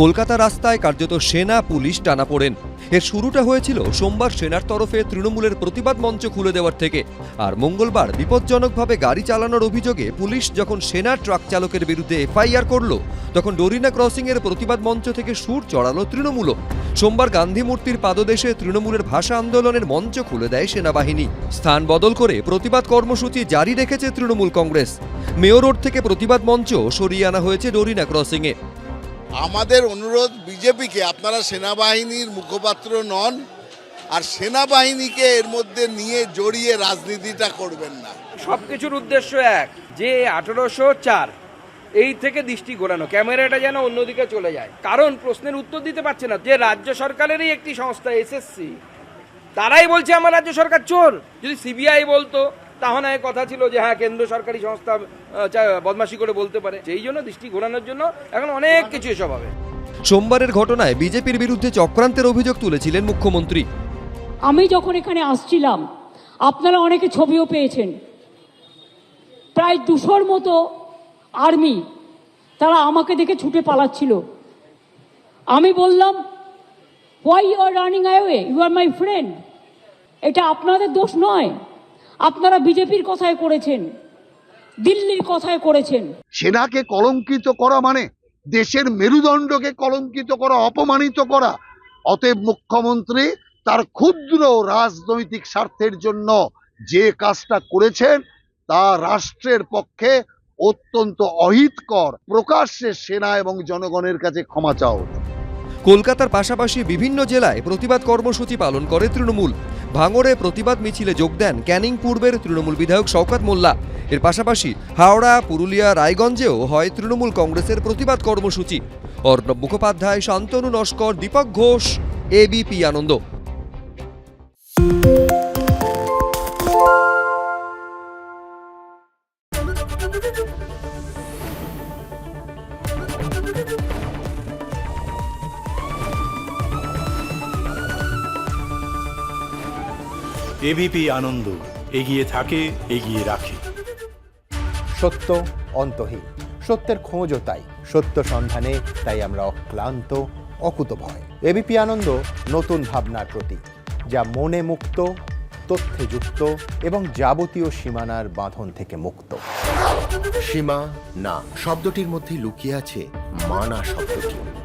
কলকাতা রাস্তায় কার্যত সেনা, পুলিশ টানা পড়েন। এর শুরুটা হয়েছিল সোমবার সেনার তরফে তৃণমূলের প্রতিবাদ মঞ্চ খুলে দেওয়ার থেকে। আর মঙ্গলবার বিপজ্জনকভাবে গাড়ি চালানোর অভিযোগে পুলিশ যখন সেনা ট্রাক চালকের বিরুদ্ধে এফআইআর করল, তখন ডোরিনা ক্রসিংয়ের প্রতিবাদ মঞ্চ থেকে সুর চড়ালো তৃণমূলও। সোমবার গান্ধী মূর্তির পাদদেশে তৃণমূলের ভাষা আন্দোলনের মঞ্চ খুলে দেয় সেনাবাহিনী। স্থান বদল করে প্রতিবাদ কর্মসূচি জারি রেখেছে তৃণমূল কংগ্রেস। মেয়র রোড থেকে প্রতিবাদ মঞ্চ সরিয়ে আনা হয়েছে ডোরিনা ক্রসিংয়ে। আমাদের অনুরোধ বিজেপিকে, আপনারা সেনাবাহিনীর মুখপাত্র নন আর সেনাবাহিনীকে এর মধ্যে নিয়ে জড়িয়ে রাজনীতিটা করবেন না। সব কিছুর উদ্দেশ্য এক, যে আঠেরোশো চার, এই থেকে দৃষ্টি ঘোরানো, ক্যামেরাটা যেন অন্যদিকে চলে যায়। কারণ প্রশ্নের উত্তর দিতে পারছে না, যে রাজ্য সরকারেরই একটি সংস্থা, এসএসসি। তারাই বলছে, আমার রাজ্য সরকার চোর। যদি সিবিআই বলতো তাহলে হয় কথা ছিল যে হ্যাঁ কেন্দ্র সরকারি সংস্থা চা- বদমাশি করে বলতে পারে। সেই জন্য দৃষ্টি ঘোরানোর জন্য এখন অনেক কিছু এসব হবে। সোমবারের ঘটনায় বিজেপির বিরুদ্ধে চক্রান্তের অভিযোগ তুলেছিলেন মুখ্যমন্ত্রী। আমি যখন এখানে আসছিলাম আপনারা অনেকে ছবিও পেয়েছেন। প্রায় দুশোর মতো আর্মি তারা আমাকে দেখে ছুটে পালাচ্ছিল। আমি বললাম why you are running away you are my friend এটা আপনাদের দোষ নয়। আপনারা বিজেপির কথায় করেছেন দিল্লির কথায় করেছেন। সেনাকে কলঙ্কিত করা মানে দেশের মেরুদণ্ডকে কলঙ্কিত করা অপমানিত করা। অতএব মুখ্যমন্ত্রী তার ক্ষুদ্র রাজনৈতিক স্বার্থের জন্য যে কাজটা করেছেন তা রাষ্ট্রের পক্ষে অত্যন্ত অহিতকর। প্রকাশ্যে সেনা এবং জনগণের কাছে ক্ষমা চাও। কলকাতার পাশাপাশি বিভিন্ন জেলায় প্রতিবাদ কর্মসূচি পালন করে তৃণমূল। ভাঙড়ে প্রতিবাদ মিছিলে যোগ দেন ক্যানিং পূর্বের তৃণমূল বিধায়ক শওকাত মোল্লা। এর পাশাপাশি হাওড়া, পুরুলিয়া, রায়গঞ্জেও হয় তৃণমূল কংগ্রেসের প্রতিবাদ কর্মসূচি। অর্ণব মুখোপাধ্যায়, শান্তনু নস্কর, দীপক ঘোষ এবিপি আনন্দ। এবিপি আনন্দ এগিয়ে থাকে এগিয়ে রাখে। সত্য অন্তহীন সত্যের খোঁজও তাই সত্য সন্ধানে তাই আমরা অক্লান্ত অকুতভয় এবিপি আনন্দ নতুন ভাবনার প্রতীক যা মনে মুক্ত তথ্যে যুক্ত এবং যাবতীয় সীমানার বাঁধন থেকে মুক্ত। সীমা না শব্দটির মধ্যে লুকিয়ে আছে মানা শব্দটি।